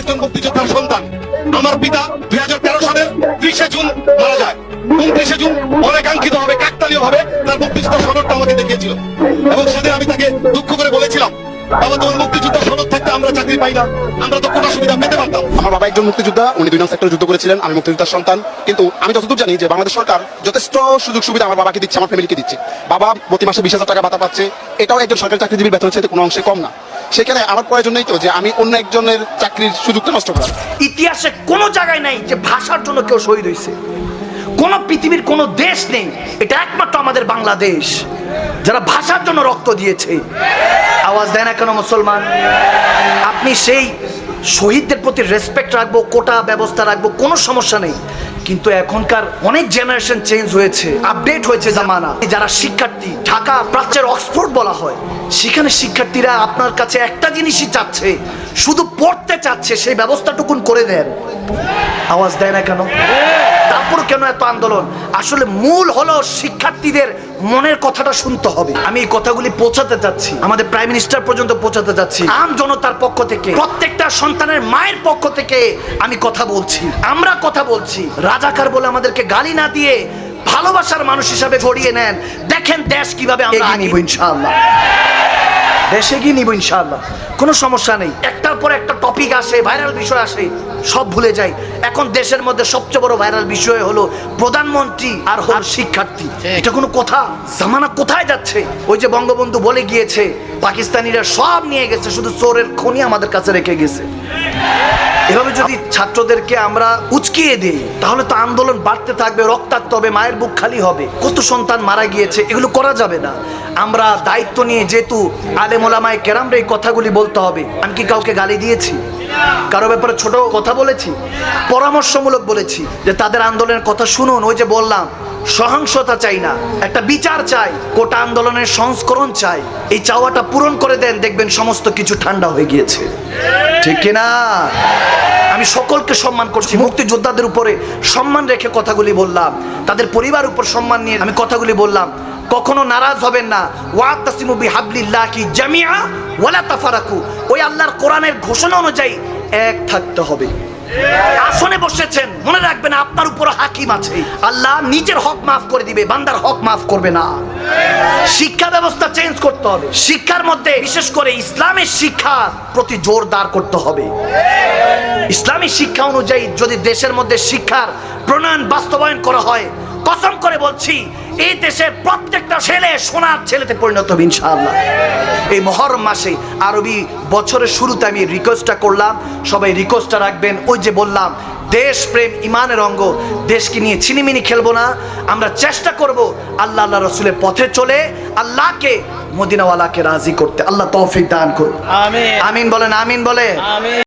একজন মুক্তিযোদ্ধার সন্তান। আমার পিতা দুই হাজার তেরো সালের ত্রিশে জুন মারা যায়। উনত্রিশে জুন অনেকাঙ্ক্ষিত ভাবে কাকতালীয় ভাবে তার মুক্তিযোদ্ধা সনদটা আমাকে দেখিয়েছিল। এবং সেদিন আমি তাকে দুঃখ করে বাবা তোমার মুক্তিযোদ্ধা সনদ থাকতে আমরা চাকরি পাই না। আমরা তো কোটা সুবিধা পেতে পারতাম। আমার বাবা একজন মুক্তিযোদ্ধা উনি দুই নং সেক্টরে যুদ্ধ করেছিলেন আমি মুক্তিযোদ্ধার সন্তান। কিন্তু আমি যতদূর জানি যে বাংলাদেশ সরকার যথেষ্ট সুযোগ সুবিধা আমার বাবাকে দিচ্ছে আমার ফ্যামিলিকে দিচ্ছে। বাবা প্রতি মাসে বিশ হাজার টাকা ভাতা পাচ্ছে। এটাও একজন সরকারি চাকরিজীবীর বেতনের চাইতে কোনো অংশে কম না। সেখানে আমার প্রয়োজন নেই তো যে আমি অন্য একজনের চাকরির সুযোগটা নষ্ট করার। ইতিহাসে কোনো জায়গায় নাই যে ভাষার জন্য কেউ শহীদ হয়েছে। কোন পৃথিবীর কোনো দেশ নেই। এটা একমাত্র আমাদের বাংলাদেশ। যারা ভাষার জন্য রক্ত দিয়েছে। আওয়াজ দেয় না কেন মুসলমান? আপনি সেই শহীদদের প্রতি রেসপেক্ট রাখব, কোটা ব্যবস্থা রাখব, কোনো সমস্যা নেই। কিন্তু এখনকার অনেক জেনারেশন চেঞ্জ হয়েছে আপডেট হয়েছে জামানা। যারা শিক্ষার্থী, ঢাকা প্রাচ্যের অক্সফোর্ড বলা হয়, সেখানে শিক্ষার্থীরা আপনার কাছে একটা জিনিসই চাচ্ছে, শুধু পড়তে চাচ্ছে, সেই ব্যবস্থাটুকুন করে দেন। আওয়াজ দেয় না কেন? তারপর কেন এত আন্দোলন? আসলে মূল হলো শিক্ষার্থীদের মনের কথাটা শুনতে হবে। আমি এই কথাগুলি পৌঁছাতে চাচ্ছি। আমাদের প্রাইম মিনিস্টার পর্যন্ত পৌঁছাতে চাচ্ছি। আম জনতার পক্ষ থেকে প্রত্যেকটা সন্তানের মায়ের পক্ষ থেকে আমি কথা বলছি। আমরা কথা বলছি। রাজাকার বলে আমাদেরকে গালি না দিয়ে ভালোবাসার মানুষ হিসাবে জড়িয়ে নেন। দেখেন দেশ কীভাবে আমরা নিব ইনশাআল্লাহ। দেশে গিয়ে নিব ইনশাআল্লাহ। কোনো সমস্যা নেই। একটার পর একটা টপিক আসে ভাইরাল বিষয় আসে সব ভুলে যাই। এখন দেশের মধ্যে সবচেয়ে বড় ভাইরাল বিষয় হলো প্রধানমন্ত্রী আর হল শিক্ষার্থী। এটা কোনো কথা? জামানা কোথায় যাচ্ছে? ওই যে বঙ্গবন্ধু বলে গিয়েছে পাকিস্তানিরা সব নিয়ে গেছে শুধু চোরের খনি আমাদের কাছে রেখে গেছে। এভাবে যদি ছাত্রদেরকে আমরা উচকিয়ে দিই, তাহলে তো আন্দোলন বাড়তে থাকবে, রক্তাক্ত হবে, মায়ের বুক খালি হবে। কত সন্তান মারা গিয়েছে, এগুলো করা যাবে না। আমরা দায়িত্ব নিয়ে যেহেতু আলেমোলামায় কেরামরে এই কথাগুলি বলতে হবে, আমি কি কাউকে গালি দিয়েছি? কারও ব্যাপারে ছোট কথা বলেছি? পরামর্শমূলক বলেছি, যে তাদের আন্দোলনের কথা শুনুন, ওই যে বললাম, সহিংসতা চাই না, একটা বিচার চাই, কোটা আন্দোলনের সংস্করণ চাই। এই চাওয়াটা পূরণ করে দেন, দেখবেন সমস্ত কিছু ঠান্ডা হয়ে গিয়েছে। ঠিক কিনা? আমি সকলকে সম্মান করছি। মুক্তিযোদ্ধাদের উপরে সম্মান রেখে কথাগুলি বললাম। তাদের পরিবার উপর সম্মান নিয়ে আমি কথাগুলি বললাম। কখনো নারাজ হবেন না। ওয়াতাসিমু কি জামিয়া ওয়ালা তাফারাকু। ওই আল্লাহর কোরআনের ঘোষণা অনুযায়ী এক থাকতে হবে। আসনে বসেছেন, মনে রাখবেন আপনার উপর হাকিম আছে। আল্লাহ নিজের হক মাফ করে দিবে, বান্দার হক মাফ করবে না। শিক্ষা ব্যবস্থা চেঞ্জ করতে হবে। শিক্ষার মধ্যে বিশেষ করে ইসলামের শিক্ষা প্রতি জোরদার করতে হবে। ইসলামী শিক্ষা অনুযায়ী যদি দেশের মধ্যে শিক্ষার প্রণয়ন বাস্তবায়ন করা হয় কসম করে বলছি এই দেশের প্রত্যেকটা ছেলে সোনার ছেলেতে পরিণত হবে ইনশাআল্লাহ। এই মহরম মাসে আরবি বছরের শুরুতে আমি রিকোয়েস্টটা করলাম সবাই রিকোয়েস্টটা রাখবেন। ওই যে বললাম দেশ প্রেম ইমানের অঙ্গ দেশকে নিয়ে ছিনিমিনি খেলব না। আমরা চেষ্টা করব আল্লাহ আল্লাহ রসুলের পথে চলে আল্লাহকে মদিনাওয়ালাকে রাজি করতে। আল্লাহ তৌফিক দান করুন। আমিন। আমিন বলেন আমিন বলে